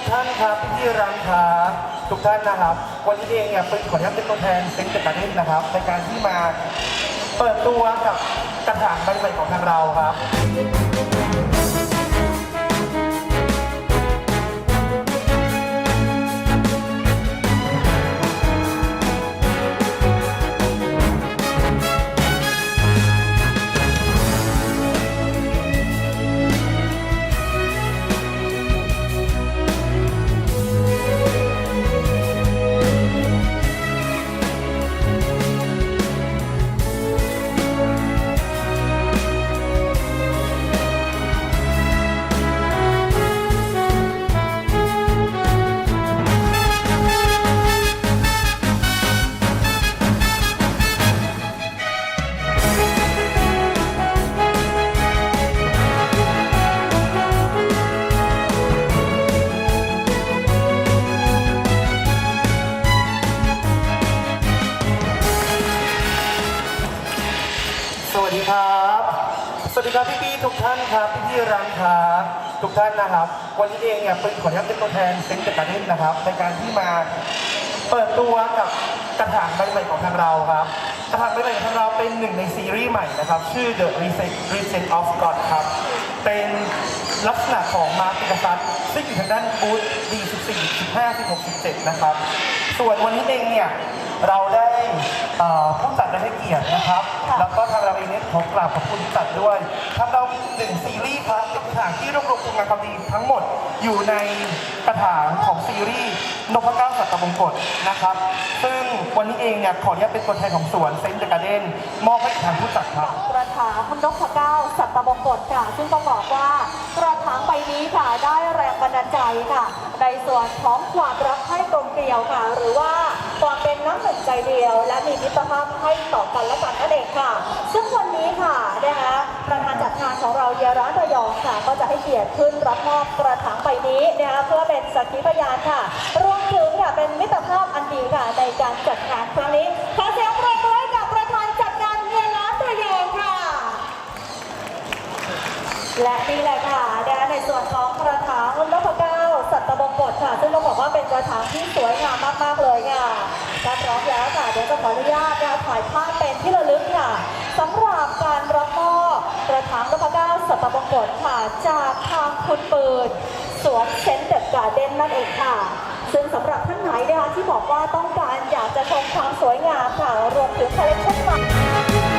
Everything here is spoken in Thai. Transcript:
กท่านครับพี่ๆร้านค้าทุกท่านนะครับ วันนี้เองเนี่ยเป็นขออนุญาตเป็นตัวแทนเซ็นต์กรเด้นนะครับในการที่มาเปิดตัวกับกระถางใบใหม่ของทางเราครับ วัสดีครับ สวัสดีครับพี่ๆทุกท่านครับพี่ๆร้านค้าทุกท่านนะครับ วันนี้เองเนี่ยเป็นขออนุญาตเป็นตัวแทนเซ็นต์การเด้นนะครับ ในการที่มาเปิดตัวกับกระถางใบใหม่ของทางเราครับกระถางใบใหม่ของทางเราเป็นหนึ่งในซีรีส์ใหม่นะครับ ชื่อ The Reset Reset of God ครับ เป็นลักษณะของมาติกษัตริย์ซึ่งอยู่ทางด้านบูธ D14 15 16 17 นะครับ ส่วนวันนี้เองเนี่ยเราได้ เอ่อผู้จัดได้ให้เกียรตินะครับแล้วก็ทางเราเองเนี่ยขอกราบขอบคุณผู้จัดด้วยทางเรามีหนึ่งซีรีส์ครับเป็นกระถางที่รวบรวมคุณงามความดีทั้งหมดอยู่ในกระถางของซีรีส์นพเก้าสัตว์มงกฎนะครับ ซึ่งวันนี้เองเนี่ยขออนุญาตเป็นตัวแทนของสวนเซนต์เดการ์เดนมอบให้ทางผู้จัดครับ กระถางนพเก้าสัตบงกฎค่ะ ซึ่งต้องบอกว่ากระถางใบนี้ค่ะได้แรงบันดาลใจค่ะ ในส่วนของความรักให้กลมเกลียวค่ะ หรือว่า ความเป็นน้ำหนึ่งใจเดียว และมีมิตรภาพให้ต่อกันและกันนั่นเองค่ะ ซึ่งวันนี้ค่ะนะคะประธานจัดงานของเราเยร้านระยองค่ะ ก็จะให้เกียรติขึ้นรับมอบกระถางใบนี้นะคะเพื่อเป็นสักขีพยานค่ะรวมถึงค่ะเป็นมิตรภาพอันดีค่ะในการจัดงานครั้งนี้ขอเสียงปรบมือให้กับประธานจัดงานเยร้านระยองค่ะ และนี่แหละค่ะนะคะในส่วนของกระถางนพเก้า สัตบงกฎค่ะ ซึ่งต้องบอกว่าเป็นกระถางที่สวยงามมากๆเลยค่ะถ้าพร้อมแล้วค่ะเดี๋ยวจะขออนุญาตนะคะถ่ายภาพเป็นที่ระลึกค่ะสำหรับการรับมอบกระถางนพเก้าสัตบงกฎค่ะ จากทางคุณปืนสวนเซนเดอะการ์เด้นนั่นเองค่ะ ซึ่งสำหรับท่านไหนนะคะที่บอกว่าต้องการอยากจะชมความสวยงามค่ะรวมถึงคอลเลคชั่นใหม่